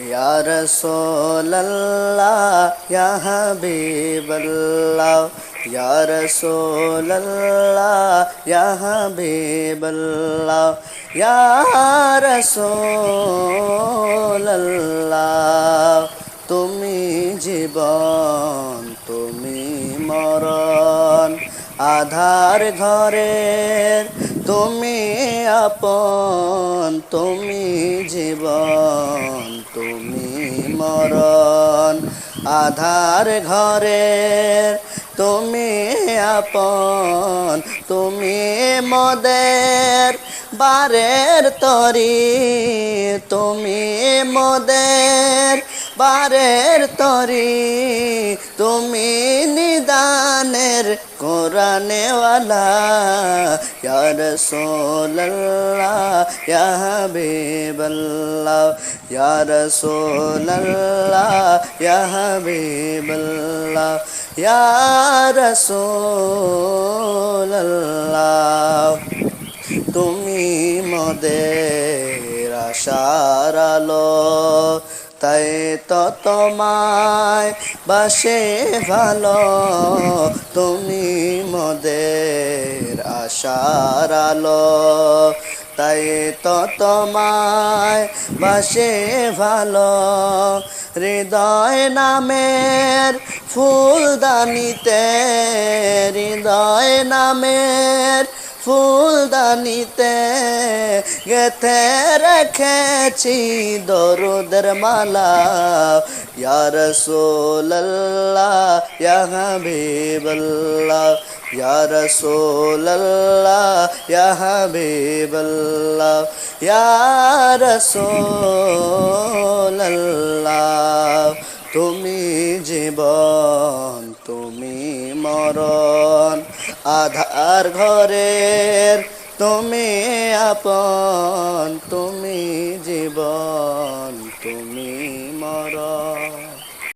ইয়া রাসূলুল্লাহ ইয়া হাবিবাল্লাহ ইয়া রাসূলুল্লাহ ইয়া হাবিবাল্লাহ ইয়া রাসূলুল্লাহ তুমি জীবন তুমি মরণ আধার ঘরের তুমি আপন তুমি জীবন তুমি মরণ আধার ঘরের, তুমি আপন, তুমি মদের বারের তরি, তুমি মদের বারের তরি, তুমি নিদানের কোরআনেওয়ালা ইয়া রাসূলুল্লাহ ইয়া হাবিবাল্লাহ ইয়া রাসূলুল্লাহ ইয়া হাবিবাল্লাহ ইয়া রাসূলুল্লাহ তুমি মদের আশার তাই তো তোমায় বাসে ভালো। তুমি মদের আশার আলো তাই তো তোমায় বাসে ভালো। হৃদয় নামের ফুলদানিতে হৃদয় নামের ফুলদানিতে গেথে রেখেছি দরুদের মালা। ইয়া রাসূলুল্লাহ, ইয়া হাবিবাল্লাহ, ইয়া রাসূলুল্লাহ, ইয়া হাবিবাল্লাহ, ইয়া রাসূলুল্লাহ। তুমি জীবন, তুমি মরণ আধার ঘরের তুমি আপন তুমি জীবন তুমি মরণ।